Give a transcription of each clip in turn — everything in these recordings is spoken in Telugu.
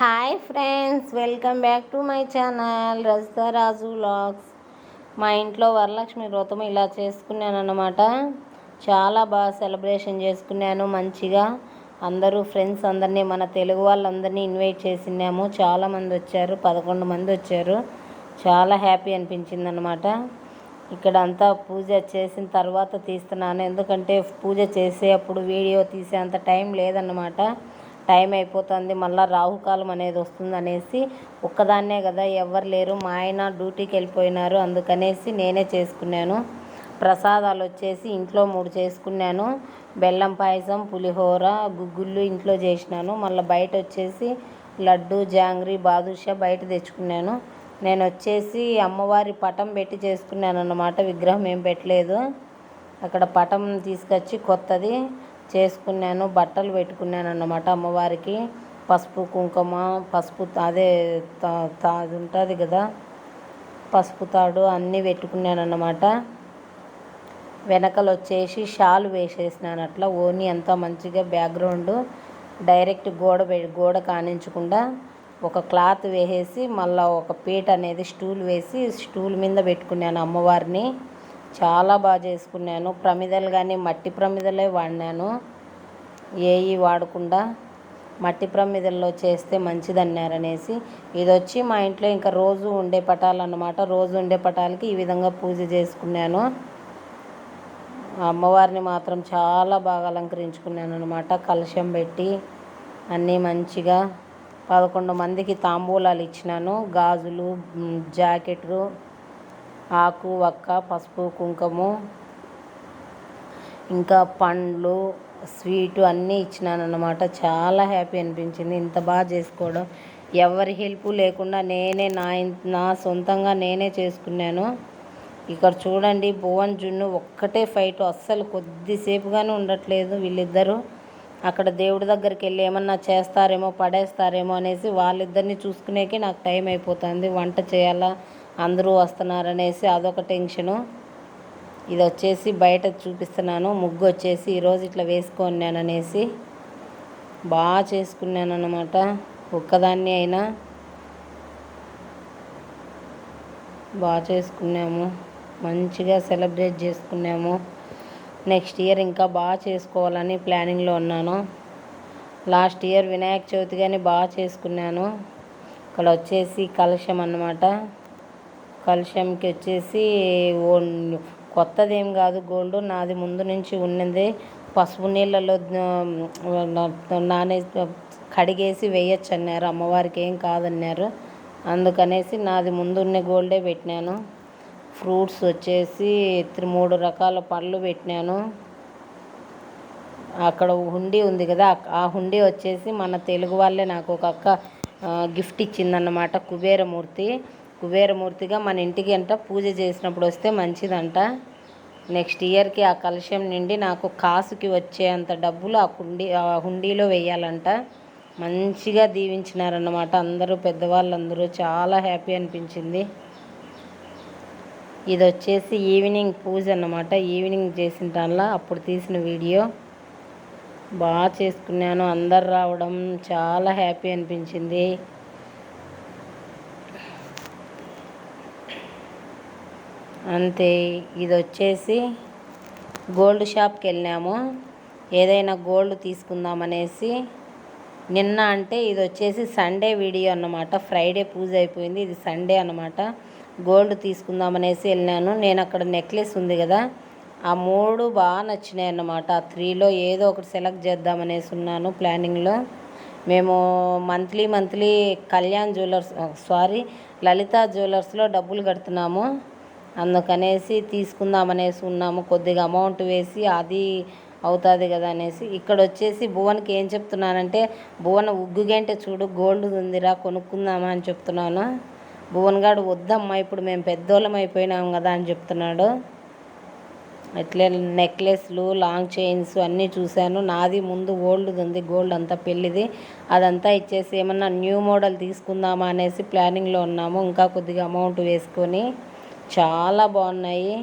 Hi friends welcome back to my channel Rajitha Raju vlogs మా ఇంట్లో వరలక్ష్మి వ్రతం ఇలా చేసుకున్నాను అన్నమాట చాలా బాగా సెలబ్రేషన్ చేసుకున్నాను మంచిగా. అందరూ ఫ్రెండ్స్ అందరినీ మన తెలుగు వాళ్ళందరినీ ఇన్వైట్ చేసినాము. చాలామంది వచ్చారు పదకొండు మంది వచ్చారు. చాలా హ్యాపీ అనిపించింది అనమాట ఇక్కడ అంతా పూజ చేసిన తర్వాత తీస్తున్నాను. ఎందుకంటే పూజ చేసేటప్పుడు వీడియో తీసే అంత టైం లేదన్నమాట. టైం అయిపోతుంది మళ్ళీ రాహుకాలం అనేది వస్తుంది అనేసి ఒక్కదాన్నే కదా ఎవరు లేరు. మా ఆయన డ్యూటీకి వెళ్ళిపోయినారు అందుకనేసి నేనే చేసుకున్నాను. ప్రసాదాలు వచ్చేసి ఇంట్లో మూడు చేసుకున్నాను. బెల్లం పాయసం పులిహోర గుగ్గుళ్ళు ఇంట్లో చేసినాను. మళ్ళీ బయట వచ్చేసి లడ్డు జాంగ్రీ బాదుషా బయట తెచ్చుకున్నాను. నేను వచ్చేసి అమ్మవారి పటం పెట్టి చేసుకున్నాను అన్నమాట విగ్రహం ఏం పెట్టలేదు. అక్కడ పటం తీసుకొచ్చి కొత్తది. చేసుకున్నాను బట్టలు పెట్టుకున్నాను అన్నమాట అమ్మవారికి. పసుపు కుంకుమ పసుపు అదే అది ఉంటుంది కదా పసుపు తాడు అన్నీ పెట్టుకున్నాను అన్నమాట వెనకలు వచ్చేసి షాల్ వేసేసినాను అట్లా ఓని అంతా మంచిగా బ్యాక్గ్రౌండ్ డైరెక్ట్ గోడ గోడ కానించకుండా ఒక క్లాత్ వేసేసి మళ్ళీ ఒక పీట అనేది స్టూల్ వేసి స్టూల్ మీద పెట్టుకున్నాను అమ్మవారిని. చాలా బాగా చేసుకున్నాను. ప్రమిదలు కానీ మట్టి ప్రమిదలే వాడినాను. ఏవి వాడకుండా మట్టి ప్రమిదల్లో చేస్తే మంచిది అన్నారనేసి ఇది వచ్చి మా ఇంట్లో ఇంకా రోజు ఉండే పటాలు అన్నమాట రోజు ఉండే పటాలకి ఈ విధంగా పూజ చేసుకున్నాను. అమ్మవారిని మాత్రం చాలా బాగా అలంకరించుకున్నాను అనమాట కలశం పెట్టి అన్నీ మంచిగా పదకొండు మందికి తాంబూలాలు ఇచ్చినాను. గాజులు జాకెట్లు ఆకు వక్క పసుపు కుంకుమ ఇంకా పండ్లు స్వీటు అన్నీ ఇచ్చినాను అన్నమాట చాలా హ్యాపీ అనిపించింది. ఇంత బాగా చేసుకోవడం. ఎవరి హెల్ప్ లేకుండా నేనే నా నా సొంతంగా నేనే చేసుకున్నాను. ఇక్కడ చూడండి భువన్ జున్ను ఒక్కటే ఫైట్. అస్సలు కొద్దిసేపుగానే ఉండట్లేదు వీళ్ళిద్దరూ. అక్కడ దేవుడి దగ్గరికి వెళ్ళి ఏమన్నా చేస్తారేమో పడేస్తారేమో అనేసి వాళ్ళిద్దరిని చూసుకునేకి నాకు టైం అయిపోతుంది. వంట చేయాలా? అందరూ వస్తున్నారనేసి అదొక టెన్షను. ఇది వచ్చేసి బయట చూపిస్తున్నాను. ముగ్గు వచ్చేసి ఈరోజు ఇట్లా వేసుకున్నాననేసి బాగా చేసుకున్నాను అనమాట ఒక్కదాన్ని అయినా బాగా చేసుకున్నాము. మంచిగా సెలబ్రేట్ చేసుకున్నాము. నెక్స్ట్ ఇయర్ ఇంకా బాగా చేసుకోవాలని ప్లానింగ్లో ఉన్నాను. లాస్ట్ ఇయర్ వినాయక చవితి కానీ బాగా చేసుకున్నాను. ఇక్కడ వచ్చేసి కలశం అన్నమాట. కలశంకి వచ్చేసి కొత్తది ఏం కాదు గోల్డ్ నాది ముందు నుంచి ఉన్నది. పసుపు నీళ్ళలో నానే కడిగేసి వేయచ్చు అన్నారు. అమ్మవారికి ఏం కాదన్నారు. అందుకనేసి నాది ముందున్న గోల్డే పెట్టినాను. ఫ్రూట్స్ వచ్చేసి మూడు రకాల పళ్ళు పెట్టినాను. అక్కడ హుండీ ఉంది కదా ఆ హుండీ వచ్చేసి మన తెలుగు వాళ్ళే నాకు ఒక అక్క గిఫ్ట్ ఇచ్చిందన్నమాట కుబేరమూర్తి. కుబేరమూర్తిగా మన ఇంటికి అంట పూజ చేసినప్పుడు వస్తే మంచిదంట. నెక్స్ట్ ఇయర్కి ఆ కలశం నుండి నాకు కాసుకి వచ్చేంత డబ్బులు ఆ కుండీ ఆ హుండీలో వేయాలంట. మంచిగా దీవించినారన్నమాట అందరూ పెద్దవాళ్ళందరూ. చాలా హ్యాపీ అనిపించింది. ఇది వచ్చేసి ఈవినింగ్ పూజ అన్నమాట. ఈవినింగ్ చేసిన దానిలో అప్పుడు తీసిన వీడియో. బాగా చేసుకున్నాను. అందరు రావడం చాలా హ్యాపీ అనిపించింది. అంతే ఇది వచ్చేసి గోల్డ్ షాప్కి వెళ్ళాము. ఏదైనా గోల్డ్ తీసుకుందామనేసి నిన్న అంటే ఇది వచ్చేసి సండే వీడియో అన్నమాట. ఫ్రైడే పూజ అయిపోయింది ఇది సండే అనమాట గోల్డ్ తీసుకుందామనేసి వెళ్ళాను. నేను అక్కడ నెక్లెస్ ఉంది కదా ఆ మూడు బాగా నచ్చినాయి అన్నమాట. ఆ త్రీలో ఏదో ఒకటి సెలెక్ట్ చేద్దామనేసి ఉన్నాను ప్లానింగ్లో. మేము monthly monthly Kalyan jewellers sorry Lalitha జ్యువెలర్స్లో డబ్బులు కడుతున్నాము. అందుకనేసి తీసుకుందామనేసి ఉన్నాము. కొద్దిగా అమౌంట్ వేసి అది అవుతుంది కదా అనేసి ఇక్కడ వచ్చేసి భువన్కి ఏం చెప్తున్నానంటే భువన్ ఉగ్గుగంటే చూడు గోల్డ్ ఉందిరా కొనుక్కుందామా అని చెప్తున్నాను. భువన్ గాడు వద్దమ్మా ఇప్పుడు మేము పెద్దోళ్ళం అయిపోయినాం కదా అని చెప్తున్నాడు. అట్లే నెక్లెస్లు లాంగ్ చైన్స్ అన్నీ చూశాను. నాది ముందు ఓల్డ్ ఉంది గోల్డ్ అంతా పెళ్ళిది. అదంతా ఇచ్చేసి ఏమన్నా న్యూ మోడల్ తీసుకుందామా అనేసి ప్లానింగ్లో ఉన్నాము. ఇంకా కొద్దిగా అమౌంట్ వేసుకొని చాలా బాగున్నాయి.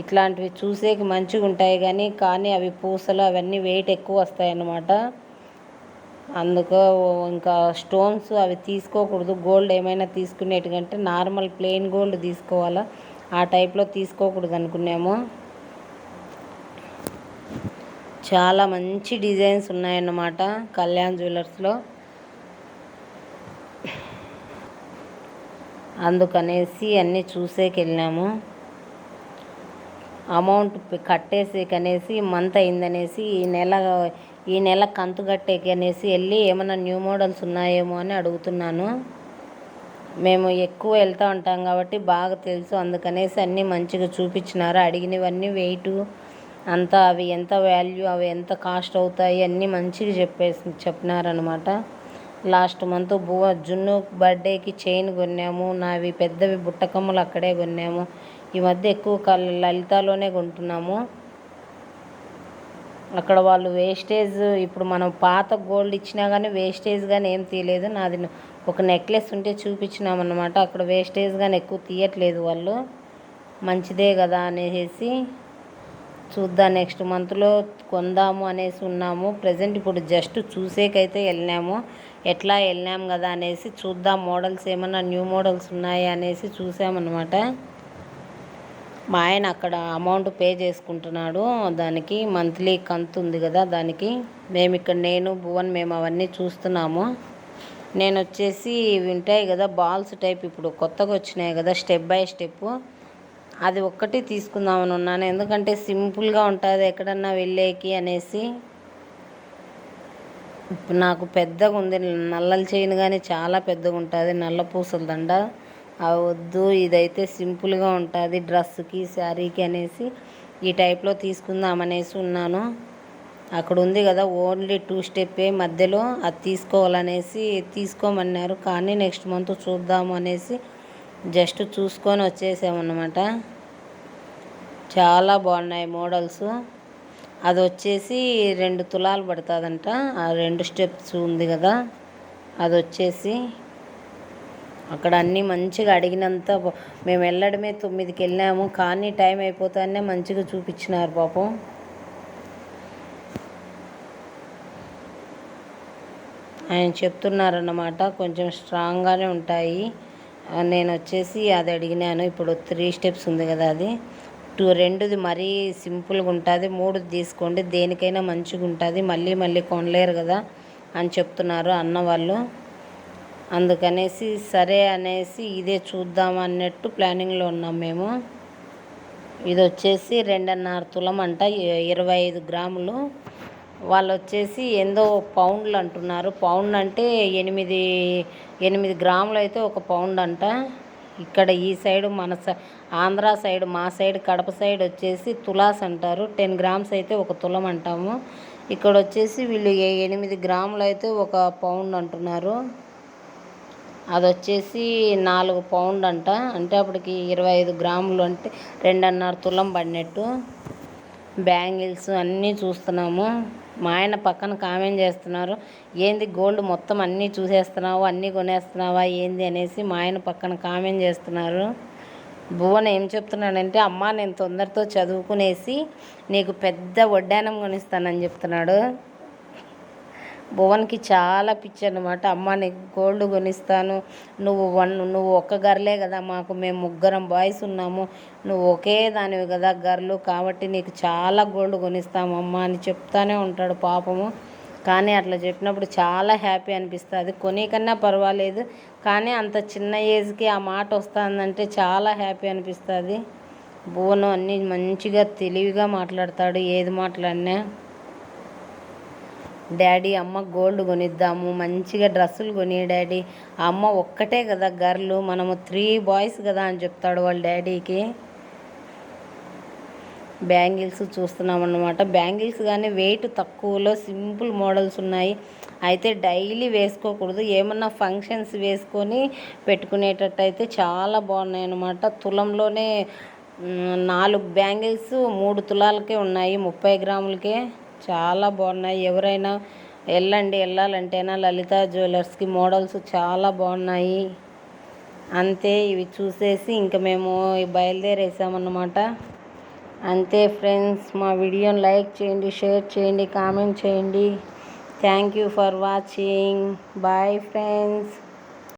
ఇట్లాంటివి చూసేకి మంచిగా ఉంటాయి కానీ కానీ అవి పూసలు అవన్నీ వెయిట్ ఎక్కువ వస్తాయి అన్నమాట. అందుకు ఇంకా స్టోన్స్ అవి తీసుకోకూడదు. గోల్డ్ ఏమైనా తీసుకునేటికంటే నార్మల్ ప్లెయిన్ గోల్డ్ తీసుకోవాలా. ఆ టైప్లో తీసుకోకూడదు అనుకున్నాము. చాలా మంచి డిజైన్స్ ఉన్నాయన్నమాట కళ్యాణ్ జ్యువెలర్స్లో అందుకనేసి అన్నీ చూసేకి వెళ్ళాము అమౌంట్ కట్టేసేకనేసి మంత్ అయిందనేసి ఈ నెల ఈ నెల కంతు కట్టేకి అనేసి వెళ్ళి ఏమైనా న్యూ మోడల్స్ ఉన్నాయేమో అని అడుగుతున్నాను. మేము ఎక్కువ వెళ్తూ ఉంటాం కాబట్టి బాగా తెలుసు. అందుకనేసి అన్నీ మంచిగా చూపించినారు. అడిగినవన్నీ వెయిట్ అంతా అవి ఎంత వాల్యూ అవి ఎంత కాస్ట్ అవుతాయి అన్నీ మంచిగా చెప్పేసి చెప్పినారనమాట లాస్ట్ మంత్ బువ జున్ను బర్త్డేకి చైన్ కొన్నాము. నావి పెద్దవి బుట్టకమ్మలు అక్కడే కొన్నాము. ఈ మధ్య ఎక్కువ లలితాలోనే కొంటున్నాము. అక్కడ వాళ్ళు వేస్టేజ్ ఇప్పుడు మనం పాత గోల్డ్ ఇచ్చినా కానీ వేస్టేజ్ కానీ ఏం తీయలేదు. నాది ఒక నెక్లెస్ ఉంటే చూపించినామన్నమాట. అక్కడ వేస్టేజ్ కానీ ఎక్కువ తీయట్లేదు వాళ్ళు. మంచిదే కదా అనేసి చూద్దాం నెక్స్ట్ మంత్లో కొందాము అనేసి ఉన్నాము. ప్రజెంట్ ఇప్పుడు జస్ట్ చూసేకైతే వెళ్ళినాము. ఎట్లా వెళ్ళాం కదా అనేసి చూద్దాం మోడల్స్ ఏమన్నా న్యూ మోడల్స్ ఉన్నాయా అనేసి చూసామన్నమాట. మా ఆయన అక్కడ అమౌంట్ పే చేసుకుంటున్నాడు. దానికి మంత్లీ కంతు ఉంది కదా దానికి. మేము ఇక్కడ నేను భువన్ మేము అవన్నీ చూస్తున్నాము. నేను వచ్చేసి ఇవి ఉంటాయి కదా బాల్స్ టైప్ ఇప్పుడు కొత్తగా వచ్చినాయి కదా స్టెప్ బై స్టెప్. అది ఒక్కటి తీసుకుందామని ఉన్నాను. ఎందుకంటే సింపుల్గా ఉంటుంది ఎక్కడన్నా వెళ్ళేకి అనేసి. నాకు పెద్దగా ఉంది. నల్లల చైన్ కానీ చాలా పెద్దగా ఉంటుంది. నల్ల పూసల దండ. అవి వద్దు ఇదైతే సింపుల్గా ఉంటుంది. డ్రెస్కి శారీకి అనేసి ఈ టైప్లో తీసుకుందాం అనేసి ఉన్నాను. అక్కడ ఉంది కదా ఓన్లీ టూ స్టెప్పే మధ్యలో అది తీసుకోవాలనేసి తీసుకోమన్నారు. కానీ నెక్స్ట్ మంత్ చూద్దాము అనేసి జస్ట్ చూసుకొని వచ్చేసామన్నమాట. చాలా బాగున్నాయి మోడల్స్. అది వచ్చేసి రెండు తులాలు పడుతుందంట. ఆ రెండు స్టెప్స్ ఉంది కదా. అది వచ్చేసి అక్కడ అన్నీ మంచిగా అడిగినంత మేము వెళ్ళడమే తొమ్మిదికి వెళ్ళాము. కానీ టైం అయిపోతానే మంచిగా చూపించినారు పాపం. ఆయన చెప్తున్నారన్నమాట కొంచెం స్ట్రాంగ్గానే ఉంటాయి. నేను వచ్చేసి అది అడిగినాను. ఇప్పుడు త్రీ స్టెప్స్ ఉంది కదా అది. టూ రెండుది మరీ సింపుల్గా ఉంటుంది మూడు తీసుకోండి దేనికైనా మంచిగా ఉంటుంది మళ్ళీ మళ్ళీ కొనలేరు కదా అని చెప్తున్నారు అన్న వాళ్ళు. అందుకనేసి సరే అనేసి ఇదే చూద్దాం అన్నట్టు ప్లానింగ్లో ఉన్నాం మేము. ఇది వచ్చేసి రెండున్నర తులం అంట ఇరవై ఐదు గ్రాములు. వాళ్ళు వచ్చేసి ఎందో పౌండ్లు అంటున్నారు పౌండ్ అంటే ఎనిమిది ఎనిమిది గ్రాములు అయితే ఒక పౌండ్ అంట ఇక్కడ ఈ సైడ్ మన ఆంధ్ర సైడ్ మా సైడ్ కడప సైడ్ వచ్చేసి తులాస్ అంటారు. టెన్ గ్రామ్స్ అయితే ఒక తులం అంటాము. ఇక్కడ వచ్చేసి వీళ్ళు ఎనిమిది గ్రాములు అయితే ఒక పౌండ్ అంటున్నారు. అది వచ్చేసి నాలుగు పౌండ్ అంట. అంటే అప్పటికి ఇరవై ఐదు గ్రాములు అంటే రెండున్నర తులం పడినట్టు. బ్యాంగిల్స్ అన్నీ చూస్తున్నాము. మా ఆయన పక్కన కామెంట్ చేస్తున్నారు ఏంది గోల్డ్ మొత్తం అన్నీ చూసేస్తున్నావు? అన్నీ కొనేస్తున్నావా? ఏంది? అనేసి మా ఆయన పక్కన కామెంట్ చేస్తున్నారు. భువన ఏం చెప్తున్నాడంటే అమ్మ నేను తొందరతో చదువుకునేసి నీకు పెద్ద వడ్డానం కొనిస్తానని చెప్తున్నాడు. భువన్కి చాలా పిచ్చి అనమాట అమ్మ నీకు గోల్డ్ కొనిస్తాను. నువ్వు వన్ నువ్వు ఒక్క గర్లే కదా మాకు మేము ముగ్గురం బాయ్స్ ఉన్నాము. నువ్వు ఒకే దానివి కదా గర్లు. కాబట్టి నీకు చాలా గోల్డ్ కొనిస్తాము అమ్మ అని చెప్తానే ఉంటాడు పాపము. కానీ అట్లా చెప్పినప్పుడు చాలా హ్యాపీ అనిపిస్తుంది. కొనికన్నా పర్వాలేదు. కానీ అంత చిన్న ఏజ్కి ఆ మాట వస్తుందంటే చాలా హ్యాపీ అనిపిస్తుంది. భువను అన్నీ మంచిగా తెలివిగా మాట్లాడతాడు. ఏది మాట్లాడినా డాడీ అమ్మ గోల్డ్ కొనిద్దాము మంచిగా డ్రెస్సులు కొని డాడీ. అమ్మ ఒక్కటే కదా గర్లు మనము త్రీ బాయ్స్ కదా అని చెప్తాడు వాళ్ళ డాడీకి. బ్యాంగిల్స్ చూస్తున్నాం అన్నమాట. బ్యాంగిల్స్ కానీ వెయిట్ తక్కువలో సింపుల్ మోడల్స్ ఉన్నాయి. అయితే డైలీ వేసుకోకూడదు. ఏమన్నా ఫంక్షన్స్ వేసుకొని పెట్టుకునేటట్టు అయితే చాలా బాగున్నాయి అన్నమాట. తులంలోనే నాలుగు బ్యాంగిల్స్ మూడు తులాలకే ఉన్నాయి ముప్పై గ్రాములకే. చాలా బాగున్నాయి. ఎవరైనా వెళ్ళండి వెళ్ళాలంటేనా లలిత జ్యువెలర్స్కి మోడల్స్ చాలా బాగున్నాయి. అంతే ఇవి చూసేసి ఇంకా మేము బయలుదేరేసామన్నమాట. అంతే ఫ్రెండ్స్ మా వీడియోని లైక్ చేయండి షేర్ చేయండి కామెంట్ చేయండి. Thank you for watching. Bye friends.